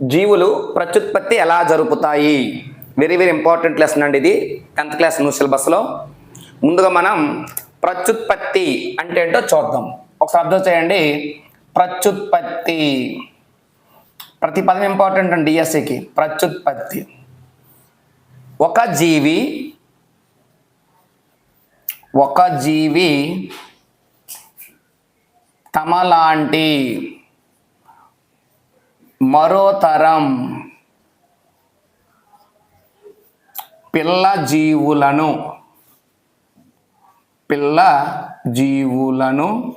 జీవులు ప్రత్యుత్పత్తి ఎలా జరుపుతాయి? వెరీ వెరీ ఇంపార్టెంట్ లెసన్ అండి ఇది. టెన్త్ క్లాస్ న్యూ సిలబస్లో ముందుగా మనం ప్రత్యుత్పత్తి అంటే ఏంటో చూద్దాం. ఒకసారి అర్థం చేయండి. ప్రత్యుత్పత్తి. ప్రతి పదం ఇంపార్టెంట్ అండి డిఎస్సికి ప్రత్యుత్పత్తి. ఒక జీవి ఒక జీవి తమలాంటి మరో తరం పిల్ల జీవులను పిల్ల జీవులను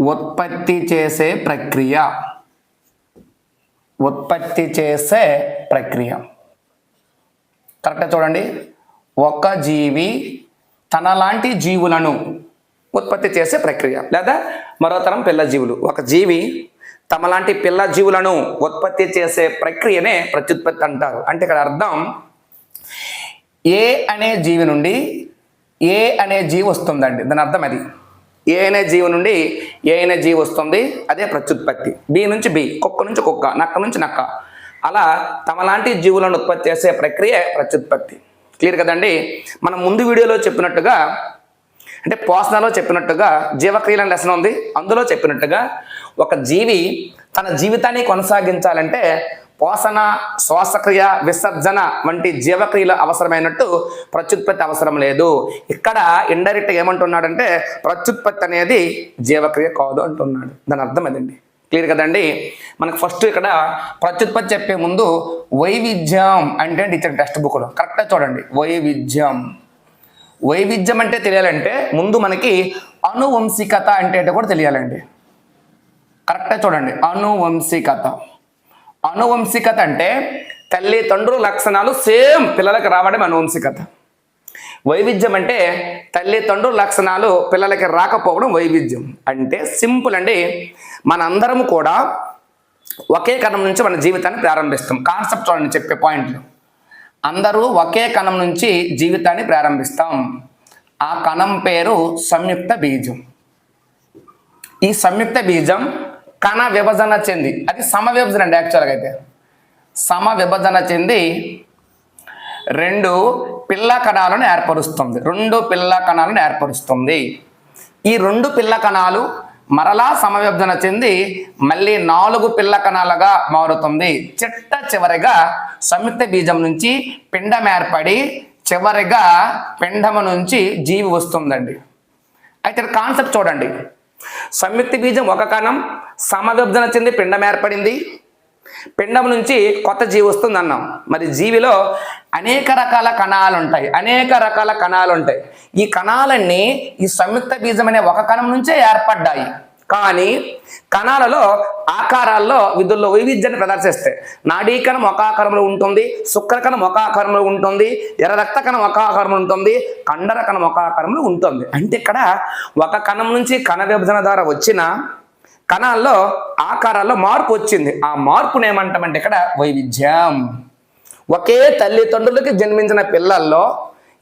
ఉత్పత్తి చేసే ప్రక్రియ ఉత్పత్తి చేసే ప్రక్రియ. కరెక్ట్గా చూడండి. ఒక జీవి తనలాంటి జీవులను ఉత్పత్తి చేసే ప్రక్రియ లేదా మరో తరం పిల్ల జీవులు ఒక జీవి తమలాంటి పిల్ల జీవులను ఉత్పత్తి చేసే ప్రక్రియనే ప్రత్యుత్పత్తి అంటారు. అంటే ఇక్కడ అర్థం ఏ అనే జీవి నుండి ఏ అనే జీవి వస్తుందండి. దాని అర్థం అది. ఏ అనే జీవి నుండి ఏ అనే జీవి వస్తుంది అదే ప్రత్యుత్పత్తి. బి నుంచి బి కుక్క నుంచి కుక్క నక్క నుంచి నక్క. అలా తమలాంటి జీవులను ఉత్పత్తి చేసే ప్రక్రియ ప్రత్యుత్పత్తి. క్లియర్ కదండి? మనం ముందు వీడియోలో చెప్పినట్టుగా అంటే పోషణలో చెప్పినట్టుగా జీవక్రియల లెసన్ ఉంది. అందులో చెప్పినట్టుగా ఒక జీవి తన జీవితాన్ని కొనసాగించాలంటే పోషణ శ్వాసక్రియ విసర్జన వంటి జీవక్రియలు అవసరమైనట్టు ప్రత్యుత్పత్తి అవసరం లేదు. ఇక్కడ ఇండైరెక్ట్ ఏమంటున్నాడంటే ప్రత్యుత్పత్తి అనేది జీవక్రియ కాదు అంటున్నాడు. దాని అర్థం అదండి. క్లియర్ కదండి? మనకు ఫస్ట్ ఇక్కడ ప్రత్యుత్పత్తి చెప్పే ముందు వైవిధ్యం అంటే ఇచ్చిన టెక్స్ట్ బుక్లో కరెక్ట్గా చూడండి. వైవిధ్యం. వైవిధ్యం అంటే తెలియాలంటే ముందు మనకి అనువంశికత అంటే కూడా తెలియాలండి. కరెక్ట్గా చూడండి. అనువంశికత. అనువంశికత అంటే తల్లిదండ్రుల లక్షణాలు సేమ్ పిల్లలకు రావడం అనువంశికత. వైవిధ్యం అంటే తల్లిదండ్రుల లక్షణాలు పిల్లలకి రాకపోవడం వైవిధ్యం. అంటే సింపుల్ అండి. మనందరం కూడా ఒకే కణం నుంచి మన జీవితాన్ని ప్రారంభిస్తాం. కాన్సెప్ట్ చూడండి చెప్పే పాయింట్లు. అందరూ ఒకే కణం నుంచి జీవితాన్ని ప్రారంభిస్తాం. ఆ కణం పేరు సంయుక్త బీజం. ఈ సంయుక్త బీజం కణ విభజన చెంది అది సమ విభజన అండి యాక్చువల్గా అయితే. సమ విభజన చెంది రెండు పిల్ల కణాలను ఏర్పరుస్తుంది. రెండు పిల్ల కణాలను ఏర్పరుస్తుంది. ఈ రెండు పిల్ల కణాలు మరలా సమవిభజన చెంది మళ్ళీ నాలుగు పిల్ల కణాలుగా మారుతుంది. చిట్ట చివరిగా సంయుక్త బీజం నుంచి పిండం ఏర్పడి చివరిగా పిండము నుంచి జీవి వస్తుందండి. అయితే కాన్సెప్ట్ చూడండి. సంయుక్త బీజం ఒక కణం సమవిభజన చెంది పిండం ఏర్పడింది. పిండం నుంచి కొత్త జీవి వస్తుంది అన్నాం మరి జీవిలో అనేక రకాల కణాలు ఉంటాయి అనేక రకాల కణాలు ఉంటాయి ఈ కణాలన్నీ ఈ సంయుక్త బీజం అనే ఒక కణం నుంచే ఏర్పడ్డాయి. కానీ కణాలలో ఆకారాల్లో విధుల్లో వైవిధ్యాన్ని ప్రదర్శిస్తాయి. నాడీ కణం ఒక ఆకారంలో ఉంటుంది శుక్రకణం ఒక ఆకారంలో ఉంటుంది ఎర్ర రక్త కణం ఒక ఆకారంలో ఉంటుంది కండర కణం ఒక ఆకారంలో ఉంటుంది. అంటే ఇక్కడ ఒక కణం నుంచి కణ విభజన ద్వారా వచ్చిన కణాల్లో ఆకారాల్లో మార్పు వచ్చింది. ఆ మార్పును ఏమంటామంటే ఇక్కడ వైవిధ్యం. ఒకే తల్లిదండ్రులకి జన్మించిన పిల్లల్లో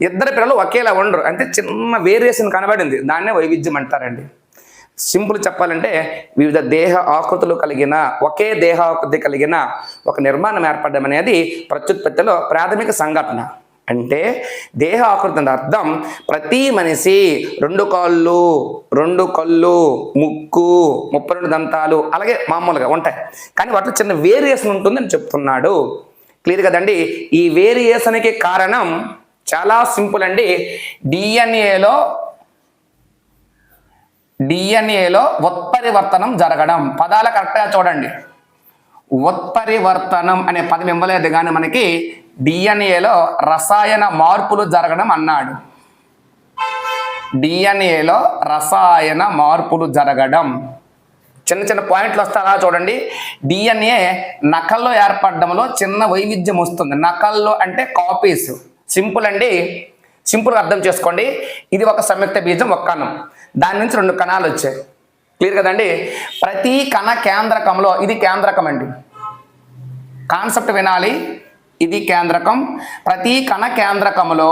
ఇద్దరు పిల్లలు ఒకేలా ఉండరు. అంటే చిన్న వేరియేషన్ కనబడింది. దాన్నే వైవిధ్యం అంటారండి. సింపుల్ చెప్పాలంటే వివిధ దేహ ఆకృతులు కలిగిన ఒకే దేహాకృతి కలిగిన ఒక నిర్మాణం ఏర్పడడం అనేది ప్రత్యుత్పత్తిలో ప్రాథమిక సంఘటన. అంటే దేహ ఆకృతి అంటే అర్థం ప్రతి మనిషి రెండు కాళ్ళు రెండు కళ్ళు ముక్కు ముప్పై రెండు దంతాలు అలాగే మామూలుగా ఉంటాయి. కానీ వాటిలో చిన్న వేరియేషన్ ఉంటుందని చెప్తున్నాడు. క్లియర్ కదండి? ఈ వేరియేషన్కి కారణం చాలా సింపుల్ అండి. డిఎన్ఏలో డిఎన్ఏలో ఉత్పరివర్తనం జరగడం. పదాల కరెక్ట్గా చూడండి. ఉత్పరివర్తనం అనే పదం ఇవ్వలేదు కానీ మనకి డిఎన్ఏలో రసాయన మార్పులు జరగడం అన్నాడు. డిఎన్ఏలో రసాయన మార్పులు జరగడం. చిన్న చిన్న పాయింట్లు వస్తారా చూడండి. డిఎన్ఏ నకల్లో ఏర్పడడంలో చిన్న వైవిధ్యం వస్తుంది. నకల్లో అంటే కాపీస్. సింపుల్ అండి. సింపుల్గా అర్థం చేసుకోండి. ఇది ఒక సంయుక్త బీజం ఒక కణం. దాని నుంచి రెండు కణాలు వచ్చాయి. క్లియర్ కదండి? ప్రతి కణ కేంద్రకంలో ఇది కేంద్రకం అండి. కాన్సెప్ట్ వినాలి. ఇది కేంద్రకం. ప్రతి కణ కేంద్రకంలో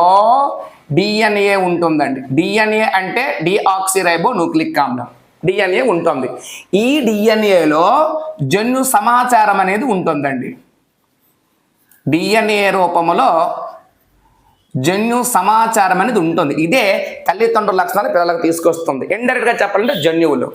డిఎన్ఏ ఉంటుందండి. డిఎన్ఏ అంటే డిఆక్సిరైబో న్యూక్లిక్ ఆమ్లం డిఎన్ఏ ఉంటుంది. ఈ డిఎన్ఏలో జన్యు సమాచారం అనేది ఉంటుందండి. డిఎన్ఏ రూపంలో జన్యు సమాచారం అనేది ఉంటుంది. ఇదే తల్లిదండ్రుల లక్షణాలు పిల్లలకు తీసుకొస్తుంది. ఇండైరెక్ట్గా చెప్పాలంటే జన్యువులు.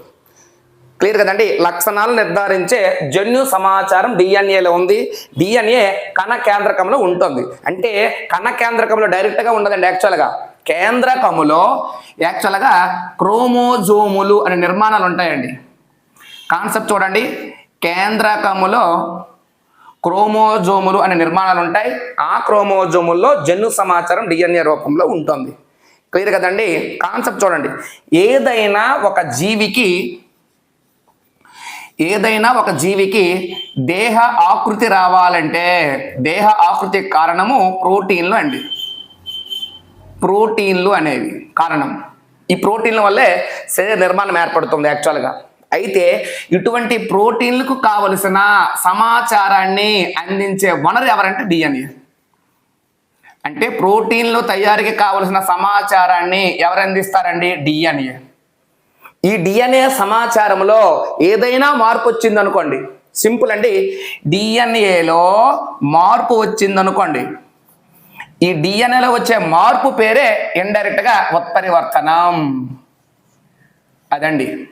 క్లియర్ కదండి? లక్షణాలు నిర్ధారించే జన్యు సమాచారం డిఎన్ఏలో ఉంది. డిఎన్ఏ కణ కేంద్రకంలో ఉంటుంది. అంటే కణ కేంద్రకంలో డైరెక్ట్గా ఉండదండి యాక్చువల్గా. కేంద్రకములో యాక్చువల్గా క్రోమోజోములు అనే నిర్మాణాలు ఉంటాయండి. కాన్సెప్ట్ చూడండి. కేంద్రకములో క్రోమోజోములు అనే నిర్మాణాలు ఉంటాయి. ఆ క్రోమోజోముల్లో జన్యు సమాచారం డిఎన్ఏ రూపంలో ఉంటుంది. క్లియర్ కదండి? కాన్సెప్ట్ చూడండి. ఏదైనా ఒక జీవికి ఏదైనా ఒక జీవికి దేహ ఆకృతి రావాలంటే దేహ ఆకృతి కారణము ప్రోటీన్లు అండి. ప్రోటీన్లు అనేవి కారణం. ఈ ప్రోటీన్ల వల్లే శరీర నిర్మాణం ఏర్పడుతుంది యాక్చువల్గా అయితే ఇటువంటి ప్రోటీన్లకు కావలసిన సమాచారాన్ని అందించే వనరు ఎవరంటే డిఎన్ఏ అంటే ప్రోటీన్లు తయారీకి కావలసిన సమాచారాన్ని ఎవరు అందిస్తారండి? డిఎన్ఏ ఈ డిఎన్ఏ సమాచారంలో ఏదైనా మార్పు వచ్చిందనుకోండి. సింపుల్ అండి. డిఎన్ఏలో మార్పు వచ్చిందనుకోండి. ఈ డిఎన్ఏలో వచ్చే మార్పు పేరే ఇండైరెక్ట్గా ఉత్పరివర్తనం. అదండి.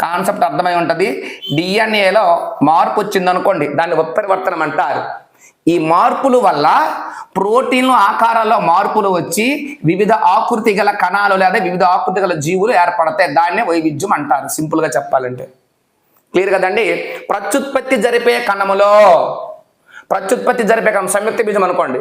కాన్సెప్ట్ అర్థమై ఉంటుంది. డిఎన్ఏలో మార్పు వచ్చిందనుకోండి దాన్ని ఉత్పరివర్తనం అంటారు. ఈ మార్పుల వల్ల ప్రోటీన్లు ఆకారాల్లో మార్పులు వచ్చి వివిధ ఆకృతి గల కణాలు లేదా వివిధ ఆకృతి గల జీవులు ఏర్పడతాయి. దాన్నే వైవిధ్యం అంటారు. సింపుల్గా చెప్పాలంటే. క్లియర్ కదండి? ప్రత్యుత్పత్తి జరిపే కణములో ప్రత్యుత్పత్తి జరిపే కణం సంయుక్త బీజం అనుకోండి.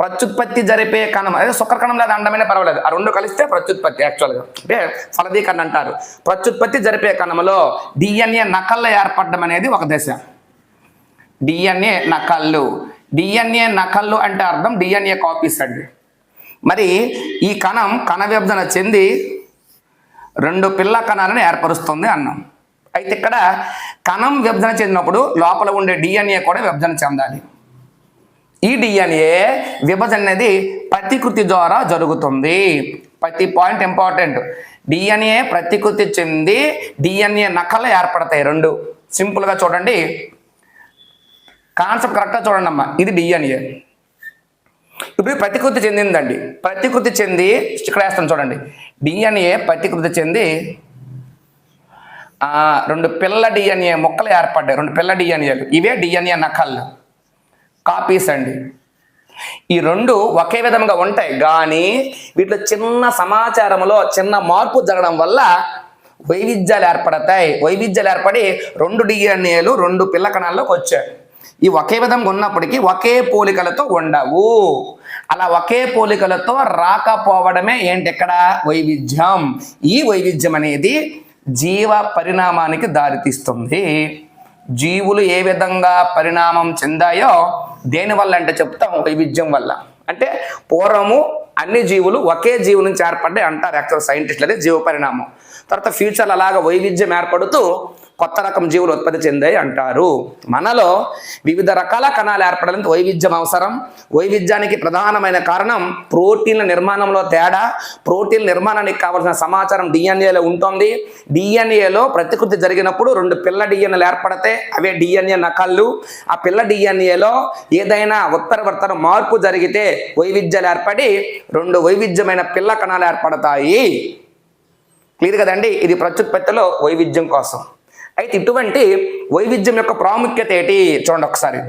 ప్రత్యుత్పత్తి జరిపే కణం అదే శుక్ర కణం లేదా అండమైన పర్వాలేదు. ఆ రెండు కలిస్తే ప్రత్యుత్పత్తి యాక్చువల్గా అంటే ఫలదీకరణ అంటారు. ప్రత్యుత్పత్తి జరిపే కణములో డిఎన్ఏ నకళ్ళ ఏర్పడడం అనేది ఒక దశ. డిఎన్ఏ నకళ్ళు. డిఎన్ఏ నకళ్ళు అంటే అర్థం డిఎన్ఏ కాపీస్ అండి. మరి ఈ కణం కణ విభజన చెంది రెండు పిల్ల కణాలను ఏర్పరుస్తుంది అన్నాం. అయితే ఇక్కడ కణం విభజన చెందినప్పుడు లోపల ఉండే డిఎన్ఏ కూడా విభజన చెందాలి. ఈ డిఎన్ఏ విభజన అనేది ప్రతికృతి ద్వారా జరుగుతుంది. ప్రతి పాయింట్ ఇంపార్టెంట్. డిఎన్ఏ ప్రతికృతి చెంది డిఎన్ఏ నకలు ఏర్పడతాయి రెండు. సింపుల్గా చూడండి. కాన్సెప్ట్ కరెక్ట్గా చూడండి అమ్మా ఇది డిఎన్ఏ ఇప్పుడు ప్రతికృతి చెందిందండి. ప్రతికృతి చెంది ఇక్కడ వేస్తాను చూడండి. డిఎన్ఏ ప్రతికృతి చెంది రెండు పిల్ల డిఎన్ఏ మొక్కలు ఏర్పడ్డాయి. రెండు పిల్ల డిఎన్ఏలు ఇవే డిఎన్ఏ నకళ్ళు కాపీస్ అండి. ఈ రెండు ఒకే విధంగా ఉంటాయి. కానీ వీటిలో చిన్న సమాచారంలో చిన్న మార్పు జరగడం వల్ల వైవిధ్యాలు ఏర్పడతాయి. వైవిధ్యాలు ఏర్పడి రెండు డిఎన్ఏలు రెండు పిల్ల కణాల్లోకి వచ్చాయి. ఈ ఒకే విధంగా ఉన్నప్పటికీ ఒకే పోలికలతో ఉండవు. అలా ఒకే పోలికలతో రాకపోవడమే ఏంటి ఇక్కడ వైవిధ్యం. ఈ వైవిధ్యం అనేది జీవ పరిణామానికి దారితీస్తుంది. జీవులు ఏ విధంగా పరిణామం చెందాయో దేనివల్ల అంటే చెప్తాం వైవిధ్యం వల్ల. అంటే పూర్వము అన్ని జీవులు ఒకే జీవు నుంచి ఏర్పడ్డాయి అంటారు యాక్చువల్ సైంటిస్టులు అదే జీవ పరిణామం. తర్వాత ఫ్యూచర్లో అలాగా వైవిధ్యం ఏర్పడుతూ కొత్త రకం జీవులు ఉత్పత్తి చెందాయి అంటారు. మనలో వివిధ రకాల కణాలు ఏర్పడడానికి వైవిధ్యం అవసరం. వైవిధ్యానికి ప్రధానమైన కారణం ప్రోటీన్ల నిర్మాణంలో తేడా. ప్రోటీన్ నిర్మాణానికి కావాల్సిన సమాచారం డిఎన్ఏలో ఉంటుంది. డిఎన్ఏలో ప్రతికృతి జరిగినప్పుడు రెండు పిల్ల డిఎన్ఏలు ఏర్పడితే అవే డిఎన్ఏ నకళ్ళు. ఆ పిల్ల డిఎన్ఏలో ఏదైనా ఉత్తరవర్తన మార్పు జరిగితే వైవిధ్యాలు ఏర్పడి రెండు వైవిధ్యమైన పిల్ల కణాలు ఏర్పడతాయి. క్లియర్ కదండి? ఇది ప్రత్యుత్పత్తిలో వైవిధ్యం కోసం. అయితే ఇటువంటి వైవిధ్యం యొక్క ప్రాముఖ్యత ఏంటి? చూడండి ఒకసారి.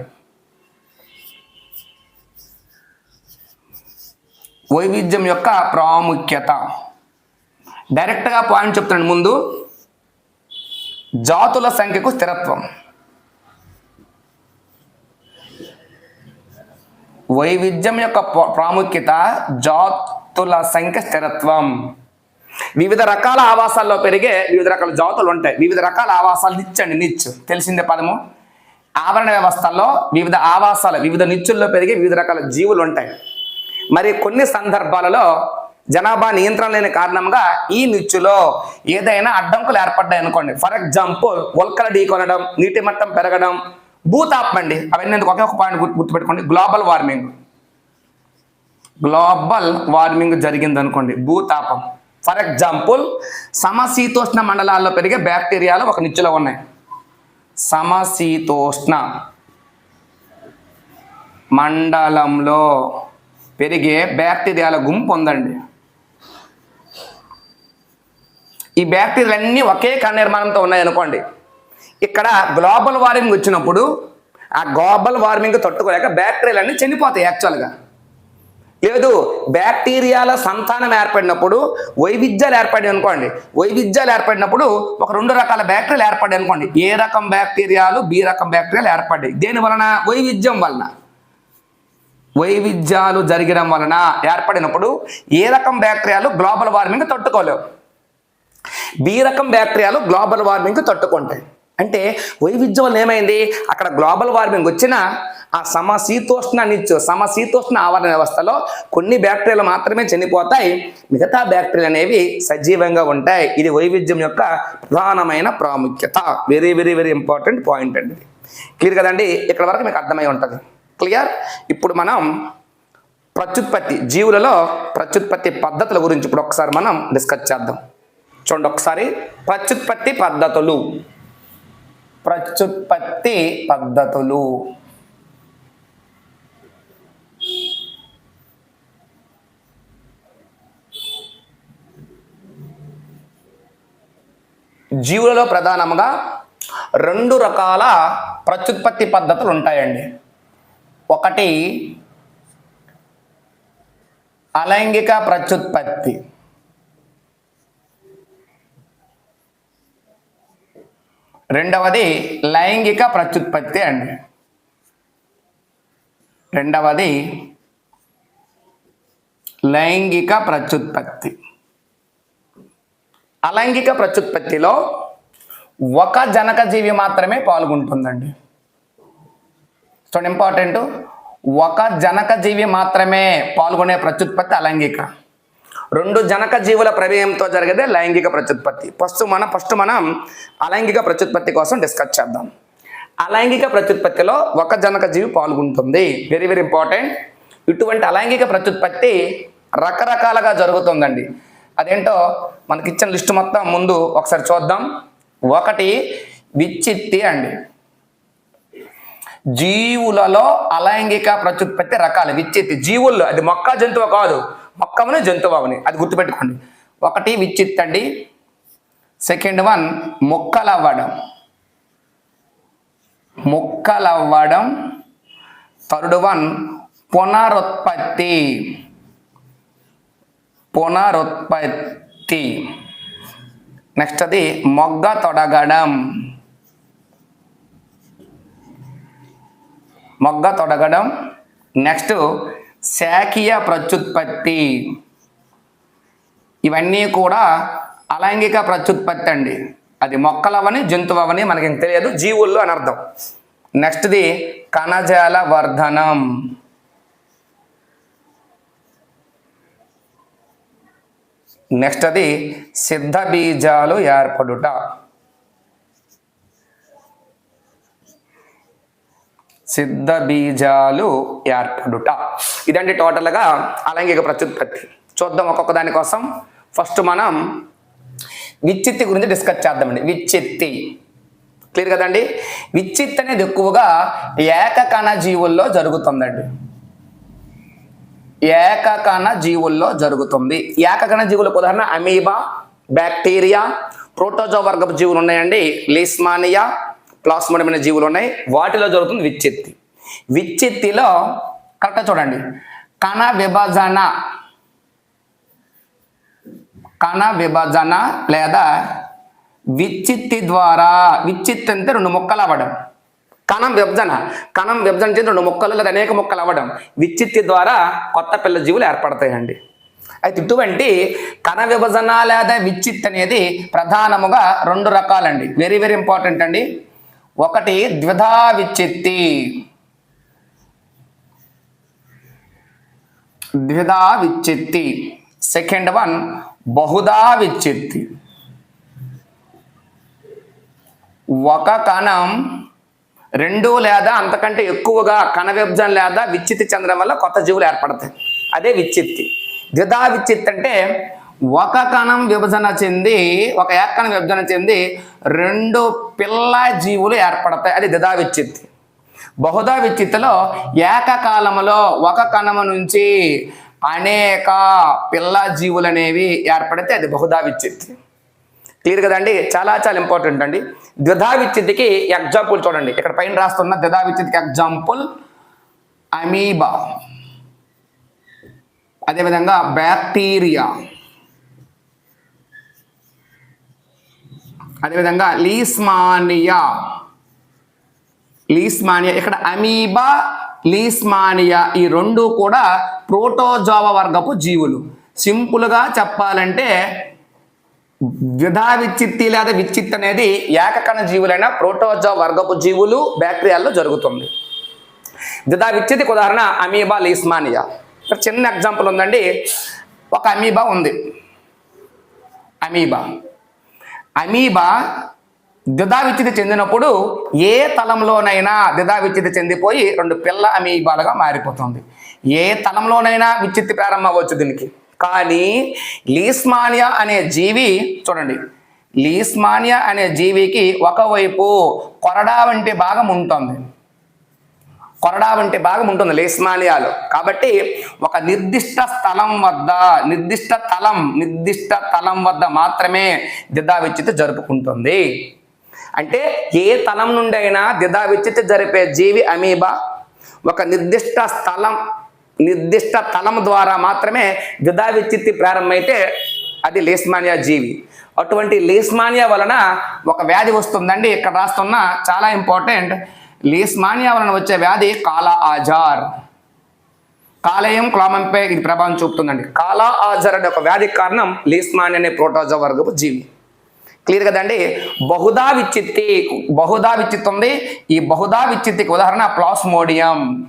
వైవిధ్యం యొక్క ప్రాముఖ్యత. డైరెక్ట్గా పాయింట్ చెప్తున్నాను ముందు. జాతుల సంఖ్యకు స్థిరత్వం. వైవిధ్యం యొక్క ప్రాముఖ్యత జాతుల సంఖ్య స్థిరత్వం. వివిధ రకాల ఆవాసాల్లో పెరిగే వివిధ రకాల జాతులు ఉంటాయి. వివిధ రకాల ఆవాసాలు నిచ్ అండి నిచ్ తెలిసిందే పదము? ఆవరణ వ్యవస్థల్లో వివిధ ఆవాసాలు వివిధ నిచ్చుల్లో పెరిగే వివిధ రకాల జీవులు ఉంటాయి. మరి కొన్ని సందర్భాలలో జనాభా నియంత్రణ లేని కారణంగా ఈ నిచ్చులో ఏదైనా అడ్డంకులు ఏర్పడ్డాయి అనుకోండి. ఫర్ ఎగ్జాంపుల్ ఉల్కల ఢీకొనడం నీటి మట్టం పెరగడం భూతాపం అండి. అవన్నీ ఎందుకు ఒకే ఒక పాయింట్ గుర్తు గుర్తుపెట్టుకోండి. Global warming. గ్లోబల్ వార్మింగ్ జరిగింది అనుకోండి భూతాపం. ఫర్ ఎగ్జాంపుల్ సమశీతోష్ణ మండలాల్లో పెరిగే బ్యాక్టీరియాలు ఒక నిచ్చులో ఉన్నాయి. సమశీతోష్ణ మండలంలో పెరిగే బ్యాక్టీరియాల గుంపు ఉందండి. ఈ బ్యాక్టీరియాలన్నీ ఒకే కణ నిర్మాణంతో ఉన్నాయనుకోండి ఇక్కడ గ్లోబల్ వార్మింగ్ వచ్చినప్పుడు ఆ గ్లోబల్ వార్మింగ్ తట్టుకోలేక బ్యాక్టీరియాలన్నీ చనిపోతాయి యాక్చువల్గా. లేదు బ్యాక్టీరియాల సంతానం ఏర్పడినప్పుడు వైవిధ్యాలు ఏర్పడి అనుకోండి. వైవిధ్యాలు ఏర్పడినప్పుడు ఒక రెండు రకాల బ్యాక్టీరియాలు ఏర్పడి అనుకోండి. ఏ రకం బ్యాక్టీరియాలు బి రకం బ్యాక్టీరియాలు ఏర్పడ్డాయి. దేని వలన? వైవిధ్యం వలన. వైవిధ్యాలు జరగడం వలన ఏర్పడినప్పుడు ఏ రకం బ్యాక్టీరియాలు గ్లోబల్ వార్మింగ్ తట్టుకోలేవు. బి రకం బ్యాక్టీరియాలు గ్లోబల్ వార్మింగ్ తట్టుకుంటాయి. అంటే వైవిధ్యం వల్ల ఏమైంది? అక్కడ గ్లోబల్ వార్మింగ్ వచ్చిన ఆ సమశీతోష్ణ నిచ్చు సమశీతోష్ణ ఆవరణ వ్యవస్థలో కొన్ని బ్యాక్టీరియాలు మాత్రమే చనిపోతాయి. మిగతా బ్యాక్టీరియాలు అనేవి సజీవంగా ఉంటాయి. ఇది వైవిధ్యం యొక్క ప్రధానమైన ప్రాముఖ్యత. Very very very important point అండి. క్లియర్ కదండి? ఇక్కడ వరకు మీకు అర్థమై ఉంటుంది. క్లియర్ ఇప్పుడు మనం ప్రత్యుత్పత్తి జీవులలో ప్రత్యుత్పత్తి పద్ధతుల గురించి ఇప్పుడు ఒకసారి మనం డిస్కస్ చేద్దాం. చూడండి ఒకసారి. ప్రత్యుత్పత్తి పద్ధతులు. ప్రత్యుత్పత్తి పద్ధతులు. జీవులలో ప్రధానంగా రెండు రకాల ప్రత్యుత్పత్తి పద్ధతులు ఉంటాయండి. ఒకటి అలైంగిక ప్రత్యుత్పత్తి. రెండవది లైంగిక ప్రత్యుత్పత్తి అండి. రెండవది లైంగిక ప్రత్యుత్పత్తి. అలైంగిక ప్రత్యుత్పత్తిలో ఒక జనకజీవి మాత్రమే పాల్గొంటుందండి. సో ఇంపార్టెంట్ ఒక జనకజీవి మాత్రమే పాల్గొనే ప్రత్యుత్పత్తి అలైంగిక. రెండు జనక జీవుల ప్రమేయంతో జరిగేదే లైంగిక ప్రత్యుత్పత్తి. ఫస్ట్ మనం ఫస్ట్ మనం అలైంగిక ప్రత్యుత్పత్తి కోసం డిస్కస్ చేద్దాం. అలైంగిక ప్రత్యుత్పత్తిలో ఒక జనక జీవి పాల్గొంటుంది. వెరీ వెరీ ఇంపార్టెంట్ ఇటువంటి అలైంగిక ప్రత్యుత్పత్తి రకరకాలుగా జరుగుతుందండి. అదేంటో మనకి ఇచ్చిన లిస్ట్ మొత్తం ముందు ఒకసారి చూద్దాం. ఒకటి విచ్చిత్తి అండి. జీవులలో అలైంగిక ప్రత్యుత్పత్తి రకాలు. విచ్చిత్తి జీవుల్లో అది మొక్క జంతువు కాదు. మొక్కవని జంతువుని అది గుర్తుపెట్టుకోండి. ఒకటి విచ్చిత్తండి. సెకండ్ వన్ మొక్కలవ్వడం. మొక్కలవ్వడం. థర్డ్ వన్ పునరుత్పత్తి. పునరుత్పత్తి. నెక్స్ట్ అది మొగ్గ తొడగడం. మొగ్గ తొడగడం. నెక్స్ట్ శాఖీయ ప్రత్యుత్పత్తి. ఇవన్నీ కూడా అలైంగిక ప్రత్యుత్పత్తి అండి. అది మొక్కలవని జంతువని మనకి తెలియదు జీవుల్లో అని అర్థం. నెక్స్ట్ది కణజాల వర్ధనం. నెక్స్ట్ అది సిద్ధ బీజాలు ఏర్పడుట. సిద్ధ బీజాలు ఏర్పడుట. ఇదండి టోటల్గా అలైంగిక ప్రత్యుత్పత్తి. చూద్దాం ఒక్కొక్క దానికోసం ఫస్ట్ మనం విచ్చిత్తి గురించి డిస్కస్ చేద్దామండి. విచ్చిత్తి. క్లియర్ కదండి? విచ్చిత్తి అనేది ఎక్కువగా ఏకకణ జీవుల్లో జరుగుతుందండి. ఏకకణ జీవుల్లో జరుగుతుంది. ఏకకణ జీవులకు ఉదాహరణ అమీబా బ్యాక్టీరియా ప్రోటోజో వర్గపు జీవులు ఉన్నాయండి. లీస్మానియా ప్లాస్మోడమైన జీవులు ఉన్నాయి. వాటిలో జరుగుతుంది విచ్చిత్తి. విచ్ఛిత్తిలో కరెక్ట్గా చూడండి. కణ విభజన కణ విభజన లేదా విచ్చిత్తి ద్వారా విచ్చిత్తి అంటే రెండు ముక్కలు అవ్వడం. కణం విభజన కణం విభజన చేసి రెండు ముక్కలు లేదా అనేక ముక్కలు అవ్వడం. విచ్చిత్తి ద్వారా కొత్త పిల్ల జీవులు ఏర్పడతాయండి. అయితే ఇటువంటి కణ విభజన లేదా విచ్చిత్ అనేది ప్రధానముగా రెండు రకాలండి. వెరీ వెరీ ఇంపార్టెంట్ అండి. ఒకటి ద్విధా విచ్చిత్తి ద్విధా విచ్చిత్తి సెకండ్ వన్ బహుదా విచ్చిత్తి ఒక కణం రెండు లేదా అంతకంటే ఎక్కువగా కణ విభజన లేదా విచ్చిత్తి చెందడం వల్ల కొత్త జీవులు ఏర్పడతాయి. అదే విచ్చిత్తి ద్విధా విచ్చిత్తి అంటే ఒక కణం విభజన చెంది ఒక ఏకణం విభజన చెంది రెండు పిల్ల జీవులు ఏర్పడతాయి. అది దిదా విచ్చిత్తి బహుదా విచ్చిత్తులో ఏకకాలంలో ఒక కణము నుంచి అనేక పిల్ల జీవులు అనేవి ఏర్పడితే అది బహుదా విచ్చిత్తి క్లియర్ కదండి? చాలా చాలా ఇంపార్టెంట్ అండి. ద్విధా విచ్చిత్తికి ఎగ్జాంపుల్ చూడండి. ఇక్కడ పైన రాస్తున్న ద్విధా విచ్చిత్తికి ఎగ్జాంపుల్ అమీబా. అదేవిధంగా బ్యాక్టీరియా. అదేవిధంగా లీస్మానియా. లీస్మానియా ఇక్కడ అమీబా లీస్మానియా ఈ రెండు కూడా ప్రోటోజోవ వర్గపు జీవులు. సింపుల్గా చెప్పాలంటే ద్విధా విచ్చిత్తి లేదా విచ్చిత్తి అనేది ఏకకణ జీవులైన ప్రోటోజో వర్గపు జీవులు బ్యాక్టీరియాల్లో జరుగుతుంది. ద్విధా విచ్చిత్తికి ఉదాహరణ అమీబా లీస్మానియా. ఇక్కడ చిన్న ఎగ్జాంపుల్ ఉందండి. ఒక అమీబా ఉంది. అమీబా. అమీబా ద్విధా చెందినప్పుడు ఏ తలంలోనైనా ద్విధా చెందిపోయి రెండు పిల్ల అమీబాలుగా మారిపోతుంది. ఏ తలంలోనైనా విచ్చిత్తి ప్రారంభం అవ్వచ్చు దీనికి. కానీ లీస్మానియా అనే జీవి చూడండి లీస్మానియా అనే జీవికి ఒకవైపు కొరడా వంటి భాగం ఉంటుంది. కొరడా వంటి భాగం ఉంటుంది లేస్మానియాలో కాబట్టి ఒక నిర్దిష్ట స్థలం వద్ద నిర్దిష్ట తలం నిర్దిష్ట తలం వద్ద మాత్రమే దిదా విచ్చిత జరుపుకుంటుంది. అంటే ఏ తలం నుండి అయినా దిదా విచ్చిత జరిపే జీవి అమీబా ఒక నిర్దిష్ట స్థలం నిర్దిష్ట తలం ద్వారా మాత్రమే దిదా విచ్చిత్తి ప్రారంభమైతే అది లేస్మానియా జీవి. అటువంటి లేస్మానియా వలన ఒక వ్యాధి వస్తుందండి. ఇక్కడ రాస్తున్న చాలా ఇంపార్టెంట్ లీస్మానియా వలన వచ్చే వ్యాధి కాలా ఆజార్. కాలేయం క్లామంపై ఇది ప్రభావం చూపుతుందండి. కాలా ఆజార్ అనే ఒక వ్యాధికి కారణం లీస్మానియా అనే ప్రోటోజో వర్గపు జీవి. క్లియర్ కదండి? బహుదా విచ్చిత్తి బహుదా విచ్చిత్తి ఉంది. ఈ బహుదా విచ్చిత్తికి ఉదాహరణ ప్లాస్మోడియం.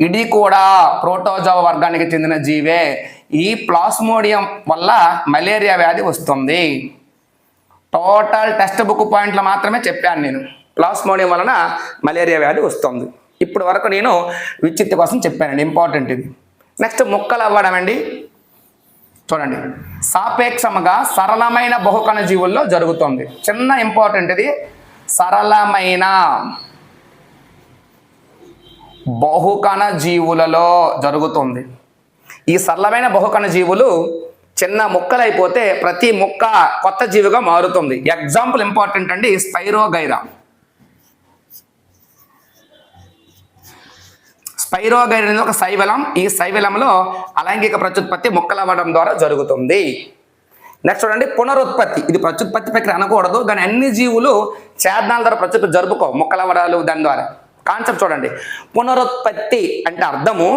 ఇది కూడా ప్రోటోజోవ వర్గానికి చెందిన జీవే. ఈ ప్లాస్మోడియం వల్ల మలేరియా వ్యాధి వస్తుంది. టోటల్ టెక్స్ట్ బుక్ పాయింట్లు మాత్రమే చెప్పాను నేను. ప్లాస్మోడియం వలన మలేరియా వ్యాధి వస్తుంది. ఇప్పటి వరకు నేను విచ్చిత్తి కోసం చెప్పానండి ఇంపార్టెంట్ ఇది. నెక్స్ట్ ముక్కలు అవ్వడం అండి. చూడండి. సాపేక్షముగా సరళమైన బహుకణ జీవుల్లో జరుగుతుంది. చిన్న ఇంపార్టెంట్ ఇది. సరళమైన బహుకణ జీవులలో జరుగుతుంది. ఈ సరళమైన బహుకణ జీవులు చిన్న ముక్కలైపోతే ప్రతి ముక్క కొత్త జీవిగా మారుతుంది. ఎగ్జాంపుల్ ఇంపార్టెంట్ అండి స్పైరోగైరా స్పైరోగైడ్ అనేది ఒక శైవలం ఈ శైవలంలో అలైంగిక ప్రత్యుత్పత్తి మొక్కలవ్వడం ద్వారా జరుగుతుంది. నెక్స్ట్ చూడండి పునరుత్పత్తి. ఇది ప్రత్యుత్పత్తి ప్రక్రియ అనకూడదు కానీ అన్ని జీవులు చేదనాల ద్వారా ప్రత్యుత్పత్తి జరుపుకో ముక్కలవ్వడాలు దాని ద్వారా. కాన్సెప్ట్ చూడండి. పునరుత్పత్తి అంటే అర్థము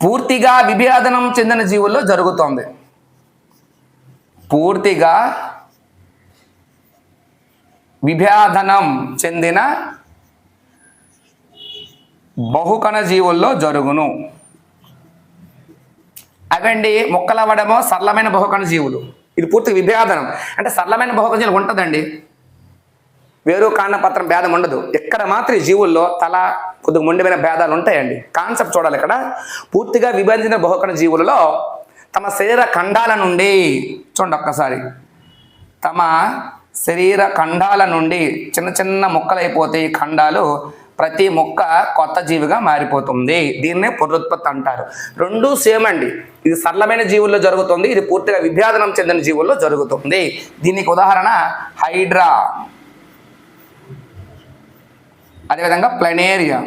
పూర్తిగా విభేదనం చెందిన జీవుల్లో జరుగుతోంది. పూర్తిగా విభేదనం చెందిన బహుకణ జీవుల్లో జరుగును. అవండి మొక్కలవ్వడమో సరళమైన బహుకణ జీవులు. ఇది పూర్తి విభేదనం అంటే సరళమైన బహుకణ జీవులు ఉంటుందండి. వేరు కాండపత్రం భేదం ఉండదు. ఇక్కడ మాత్రం జీవుల్లో తల కొద్దిగా మొండిమైన భేదాలు ఉంటాయండి. కాన్సెప్ట్ చూడాలి ఇక్కడ. పూర్తిగా విభజించిన బహుకణ జీవులలో తమ శరీర ఖండాల నుండి చూడండి ఒక్కసారి. తమ శరీర ఖండాల నుండి చిన్న చిన్న ముక్కలైపోతే ఈ ఖండాలు ప్రతి మొక్క కొత్త జీవిగా మారిపోతుంది. దీన్నే పునరుత్పత్తి అంటారు. రెండు సేమ్ అండి. ఇది సరళమైన జీవుల్లో జరుగుతుంది. ఇది పూర్తిగా విభ్యాధనం చెందిన జీవుల్లో జరుగుతుంది. దీనికి ఉదాహరణ హైడ్రా. అదేవిధంగా ప్లనేరియా.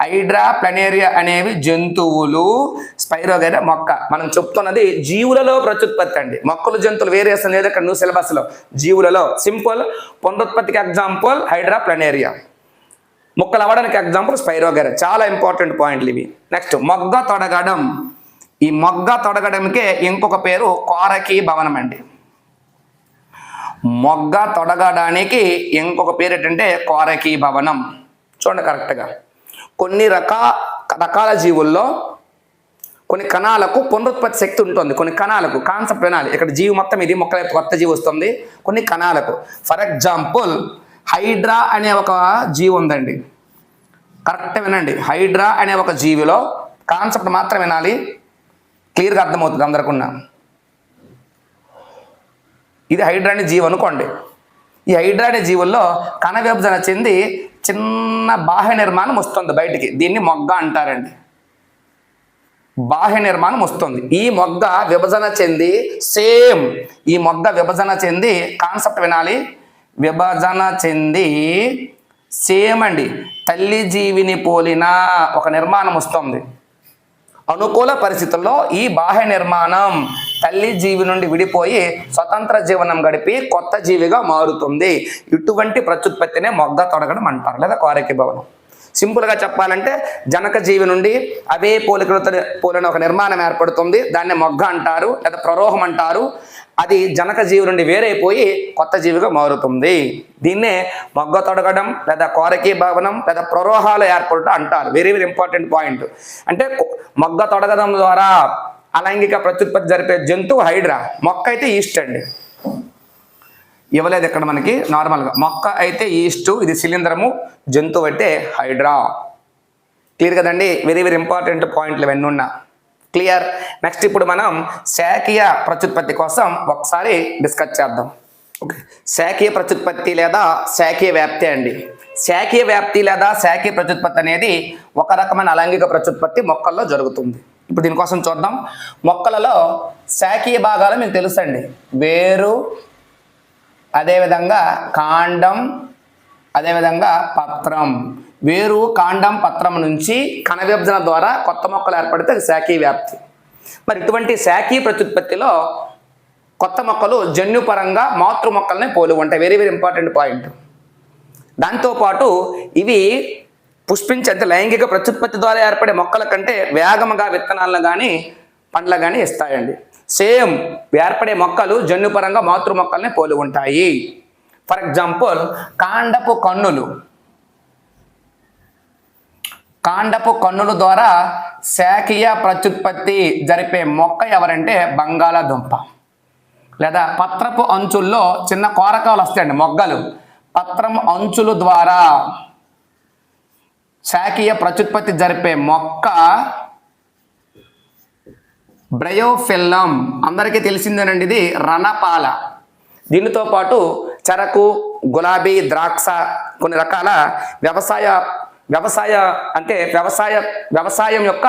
హైడ్రా ప్లనేరియా అనేవి జంతువులు స్పైరోగైరా మొక్క. మనం చెప్తున్నది జీవులలో ప్రత్యుత్పత్తి అండి. మొక్కలు జంతువులు వేరే లేదు అక్కడ నువ్వు సిలబస్లో. జీవులలో. సింపుల్. పునరుత్పత్తికి ఎగ్జాంపుల్ హైడ్రా ప్లనేరియా. మొక్కలు అవ్వడానికి ఎగ్జాంపుల్ స్పైరోగైరా చాలా ఇంపార్టెంట్ పాయింట్లు ఇవి. నెక్స్ట్ మొగ్గ తొడగడం. ఈ మొగ్గ తొడగడంకే ఇంకొక పేరు కోరకి భవనం అండి. మొగ్గ తొడగడానికి ఇంకొక పేరు ఏంటంటే కోరకి భవనం. చూడండి కరెక్ట్గా కొన్ని రకా రకాల జీవుల్లో కొన్ని కణాలకు పునరుత్పత్తి శక్తి ఉంటుంది. కొన్ని కణాలకు కాన్సెప్ట్ వినాలి. ఇక్కడ జీవి మొత్తం ఇది మొక్కల కొత్త జీవి వస్తుంది. కొన్ని కణాలకు. ఫర్ ఎగ్జాంపుల్ హైడ్రా అనే ఒక జీవి ఉందండి. కరెక్ట్ వినండి. హైడ్రా అనే ఒక జీవిలో కాన్సెప్ట్ మాత్రం వినాలి. క్లియర్గా అర్థమవుతుంది అందరికన్నా. ఇది హైడ్రా అనే జీవి అనుకోండి. ఈ హైడ్రా అనే జీవుల్లో కణ విభజన చెంది చిన్న బాహ్య నిర్మాణం వస్తుంది బయటికి. దీన్ని మొగ్గ అంటారండి. బాహ్య నిర్మాణం వస్తుంది. ఈ మొగ్గ విభజన చెంది సేమ్ ఈ మొగ్గ విభజన చెంది కాన్సెప్ట్ వినాలి. విభజన చెంది సేమ్ అండి తల్లి జీవిని పోలిన ఒక నిర్మాణం వస్తుంది. అనుకూల పరిస్థితుల్లో ఈ బాహ్య నిర్మాణం తల్లి జీవి నుండి విడిపోయి స్వతంత్ర జీవనం గడిపి కొత్త జీవిగా మారుతుంది. ఇటువంటి ప్రత్యుత్పత్తినే మొగ్గ తొడగడం అంటారు లేదా కోరకి భవనం. సింపుల్గా చెప్పాలంటే జనక జీవి నుండి అవే పోలికలతో పోలిన ఒక నిర్మాణం ఏర్పడుతుంది. దాన్ని మొగ్గ అంటారు లేదా ప్రరోహం అంటారు. అది జనక జీవి నుండి వేరైపోయి కొత్త జీవిగా మారుతుంది. దీన్నే మొగ్గ తొడగడం లేదా కోరకీ భవనం లేదా ప్రరోహాలు ఏర్పడటం అంటారు. వెరీ వెరీ ఇంపార్టెంట్ పాయింట్ అంటే మొగ్గ తొడగడం ద్వారా అలైంగిక ప్రత్యుత్పత్తి జరిపే జంతువు హైడ్రా. మొక్క అయితే ఈస్ట్ అండి. ఇవ్వలేదు ఇక్కడ మనకి నార్మల్గా. మొక్క అయితే ఈస్ట్ ఇది శిలీంధ్రము జంతువు అంటే హైడ్రా. క్లియర్ కదండి? వెరీ వెరీ ఇంపార్టెంట్ పాయింట్లు ఇవన్నీ ఉన్నా. క్లియర్? నెక్స్ట్ ఇప్పుడు మనం శాఖీయ ప్రత్యుత్పత్తి కోసం ఒకసారి డిస్కస్ చేద్దాం. ఓకే శాఖీయ ప్రత్యుత్పత్తి లేదా శాఖీయ వ్యాప్తి అండి. శాఖీయ వ్యాప్తి లేదా శాఖీయ ప్రత్యుత్పత్తి అనేది ఒక రకమైన అలైంగిక ప్రత్యుత్పత్తి మొక్కల్లో జరుగుతుంది. ఇప్పుడు దీనికోసం చూద్దాం. మొక్కలలో శాఖీయ భాగాలు మీకు తెలుసండి. వేరు అదేవిధంగా కాండం అదేవిధంగా పత్రం. వేరు కాండం పత్రం నుంచి కణ విభజన ద్వారా కొత్త మొక్కలు ఏర్పడితే అది శాఖీ వ్యాప్తి. మరి ఇటువంటి శాఖీ ప్రత్యుత్పత్తిలో కొత్త మొక్కలు జన్యుపరంగా మాతృ మొక్కలని పోలి ఉంటాయి. వెరీ వెరీ ఇంపార్టెంట్ పాయింట్ దాంతోపాటు ఇవి పుష్పించే అంటే లైంగిక ప్రత్యుత్పత్తి ద్వారా ఏర్పడే మొక్కల కంటే వేగముగా విత్తనాలను కానీ పండ్లు కానీ ఇస్తాయండి. సేమ్ ఏర్పడే మొక్కలు జన్యుపరంగా మాతృ మొక్కల్ని పోలి ఉంటాయి. ఫర్ ఎగ్జాంపుల్ కాండపు కన్నులు. కాండపు కన్నుల ద్వారా శాఖీయ ప్రత్యుత్పత్తి జరిపే మొక్క ఎవరంటే బంగాళాదుంప. లేదా పత్రపు అంచుల్లో చిన్న కోరకాలు వస్తాయండి మొగ్గలు. పత్రం అంచుల ద్వారా శాఖీయ ప్రత్యుత్పత్తి జరిపే మొక్క బ్రయోఫెల్లం. అందరికీ తెలిసిందేనండి ఇది రణపాల. దీనితో పాటు చెరకు గులాబీ ద్రాక్ష కొన్ని రకాల వ్యవసాయ వ్యవసాయ అంటే వ్యవసాయ వ్యవసాయం యొక్క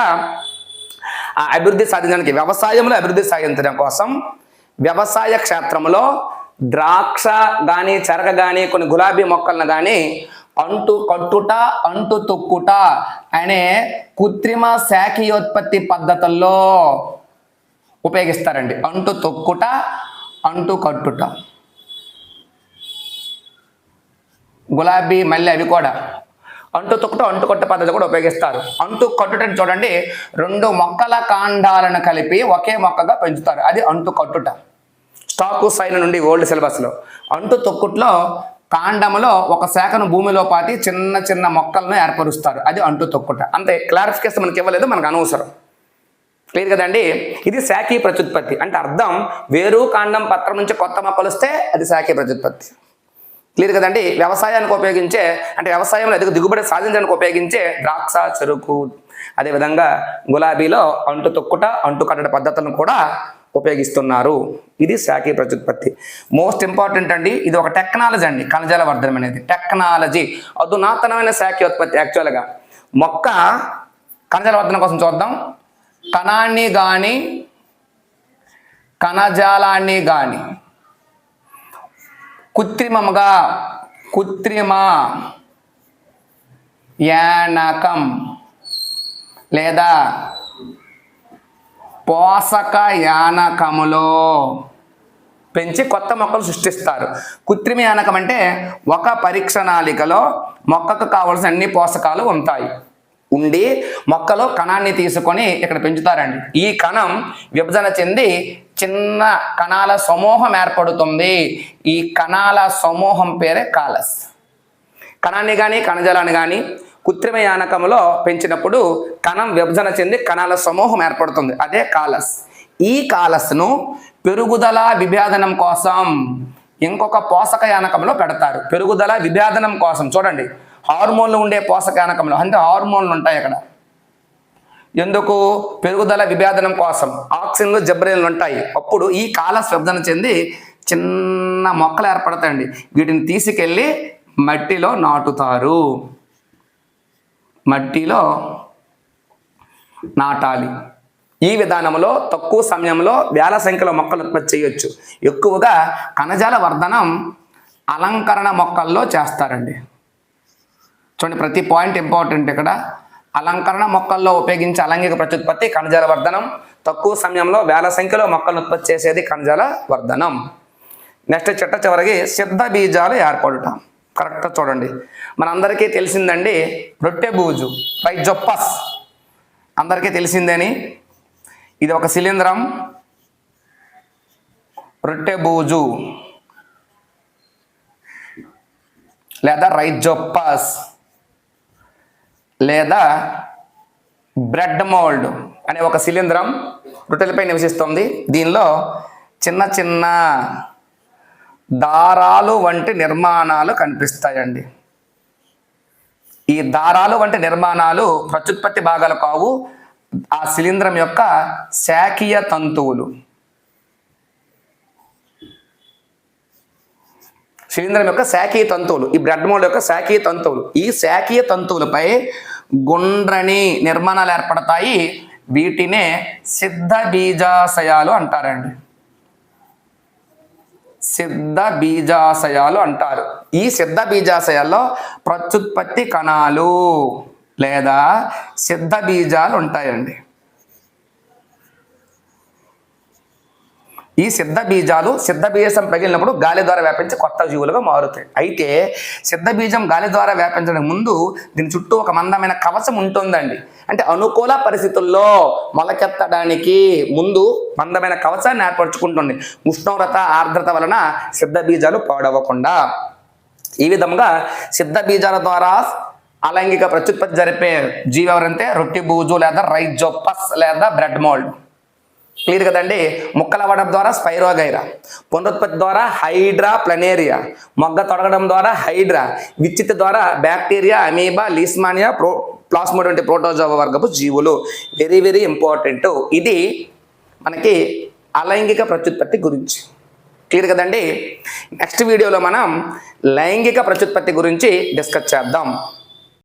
అభివృద్ధి సాధించడానికి వ్యవసాయంలో అభివృద్ధి సాధించడం కోసం వ్యవసాయ క్షేత్రంలో ద్రాక్ష కానీ చెరక కానీ కొన్ని గులాబీ మొక్కలను కానీ అంటు కట్టుట అంటు తొక్కుట అనే కృత్రిమ శాఖీయోత్పత్తి పద్ధతుల్లో ఉపయోగిస్తారండి. అంటు తొక్కుట అంటు కట్టుట. గులాబీ మల్లె అవి కూడా. అంటు తొక్కుట అంటు కొట్ట పద్ధతి కూడా ఉపయోగిస్తారు. అంటు కట్టుటని చూడండి రెండు మొక్కల కాండాలను కలిపి ఒకే మొక్కగా పెంచుతారు. అది అంటు కట్టుట. స్టాకు సైన్ నుండి ఓల్డ్ సిలబస్లో అంటు తొక్కుట్లో కాండములో ఒక శాఖను భూమిలో పాతి చిన్న చిన్న మొక్కలను ఏర్పరుస్తారు. అది అంటు తొక్కుట. అంతే. క్లారిఫికేషన్ మనకి ఇవ్వలేదు మనకు అనవసరం. క్లియర్ కదండి? ఇది శాఖీ ప్రత్యుత్పత్తి. అంటే అర్థం వేరు కాండం పత్రం నుంచి కొత్త మొక్కలు వస్తే అది శాఖీ ప్రత్యుత్పత్తి. క్లియర్ కదండి? వ్యవసాయానికి ఉపయోగించే అంటే వ్యవసాయంలో అధిక దిగుబడి సాధించడానికి ఉపయోగించే ద్రాక్ష చెరుకు అదేవిధంగా గులాబీలో అంటు తొక్కుట అంటు కట్టడ పద్ధతులను కూడా ఉపయోగిస్తున్నారు. ఇది శాఖీ ప్రత్యుత్పత్తి. మోస్ట్ ఇంపార్టెంట్ అండి ఇది ఒక టెక్నాలజీ అండి కణజాల వర్ధనం అనేది. టెక్నాలజీ అధునాతనమైన శాఖీ ఉత్పత్తి యాక్చువల్గా. మొక్క కణజాల వర్ధనం కోసం చూద్దాం. కణాన్ని కానీ కణజాలాన్ని కానీ కృత్రిమముగా కృత్రిమ యానకం లేదా పోషక యానకములో పెంచి కొత్త మొక్కలు సృష్టిస్తారు. కృత్రిమ యానకం అంటే ఒక పరీక్షణాళికలో మొక్కకు కావలసిన అన్ని పోషకాలు ఉంటాయి. ఉండి మొక్కలో కణాన్ని తీసుకొని ఇక్కడ పెంచుతారండి. ఈ కణం విభజన చెంది చిన్న కణాల సమూహం ఏర్పడుతుంది. ఈ కణాల సమూహం పేరే కాలస్. కణాన్ని కానీ కణజాలాన్ని కానీ కృత్రిమ యానకంలో పెంచినప్పుడు కణం విభజన చెంది కణాల సమూహం ఏర్పడుతుంది. అదే కాలస్. ఈ కాలస్ను పెరుగుదల విభేదనం కోసం ఇంకొక పోషక యానకంలో పెడతారు. పెరుగుదల విభేదనం కోసం. చూడండి. హార్మోన్లు ఉండే పోషక అంటే హార్మోన్లు ఉంటాయి అక్కడ. ఎందుకు? పెరుగుదల విభేదనం కోసం. ఆక్సిజన్లు జబ్రేన్లు ఉంటాయి. అప్పుడు ఈ కాలస్ విభజన చెంది చిన్న మొక్కలు ఏర్పడతాయండి. వీటిని తీసుకెళ్ళి మట్టిలో నాటుతారు. మట్టిలో నాటాలి. ఈ విధానంలో తక్కువ సమయంలో వేల సంఖ్యలో మొక్కలు ఉత్పత్తి చేయొచ్చు. ఎక్కువగా కణజాల వర్ధనం అలంకరణ మొక్కల్లో చేస్తారండి. చూడండి ప్రతి పాయింట్ ఇంపార్టెంట్ ఇక్కడ. అలంకరణ మొక్కల్లో ఉపయోగించే అలంగిక ప్రత్యుత్పత్తి కణజాల వర్ధనం. తక్కువ సమయంలో వేల సంఖ్యలో మొక్కలను ఉత్పత్తి చేసేది కణజాల వర్ధనం. నెక్స్ట్ చిట్ట చివరికి సిద్ధ బీజాలు ఏర్పడుట. కరెక్ట్గా చూడండి. మనందరికీ తెలిసిందండి రొట్టె బూజు రైజొప్పస్. అందరికీ తెలిసిందని? ఇది ఒక శిలీంధ్రం రొట్టె బూజు. లేదా రైజొప్పస్. లేదా బ్రెడ్ మోల్డ్ అనే ఒక శిలీంధ్రం రొట్టెలపై నివసిస్తుంది. దీనిలో చిన్న చిన్న దారాలు వంటి నిర్మాణాలు కనిపిస్తాయండి. ఈ దారాలు వంటి నిర్మాణాలు ప్రత్యుత్పత్తి భాగాలు కావు. ఆ శిలీంధ్రం యొక్క శాఖీయ తంతువులు. శిలీంధ్రం యొక్క శాఖీయ తంతువులు ఈ బ్రెడ్ మోల్డ్ యొక్క శాఖీయ తంతువులు. ఈ శాఖీయ తంతువులపై గుండ్రని నిర్మాణాలు ఏర్పడతాయి. వీటినే సిద్ధ బీజాశయాలు అంటారండి. సిద్ధ బీజాశయాలు అంటారు. ఈ సిద్ధ బీజాశయాల్లో ప్రత్యుత్పత్తి కణాలు లేదా సిద్ధ బీజాలు ఉంటాయండి. ఈ సిద్ధ బీజాలు సిద్ధ బీజం పగిలినప్పుడు గాలి ద్వారా వ్యాపించి కొత్త జీవులుగా మారుతాయి. అయితే సిద్ధ బీజం గాలి ద్వారా వ్యాపించడానికి ముందు దీని చుట్టూ ఒక మందమైన కవచం ఉంటుందండి. అంటే అనుకూల పరిస్థితుల్లో మొలకెత్తడానికి ముందు మందమైన కవచాన్ని ఏర్పరచుకుంటుంది. ఉష్ణోగ్రత ఆర్ద్రత వలన సిద్ధ బీజాలు పాడవకుండా. ఈ విధంగా సిద్ధ బీజాల ద్వారా అలైంగిక ప్రత్యుత్పత్తి జరిపే జీవి ఎవరంటే రొట్టి బూజు లేదా రైజోపస్ లేదా బ్రెడ్ మోల్డ్. క్లియర్ కదండి? ముక్కలవ్వడం ద్వారా స్పైరోగైరా పునరుత్పత్తి ద్వారా హైడ్రా ప్లనేరియా మొగ్గ తొడగడం ద్వారా హైడ్రా విచ్చిత ద్వారా బ్యాక్టీరియా అమీబా లీస్మానియా ప్రో ప్లాస్మోడ్ వంటి ప్రోటోజోవా వర్గపు జీవులు. Very very important. ఇది మనకి అలైంగిక ప్రత్యుత్పత్తి గురించి. క్లియర్ కదండి? నెక్స్ట్ వీడియోలో మనం లైంగిక ప్రత్యుత్పత్తి గురించి డిస్కస్ చేద్దాం.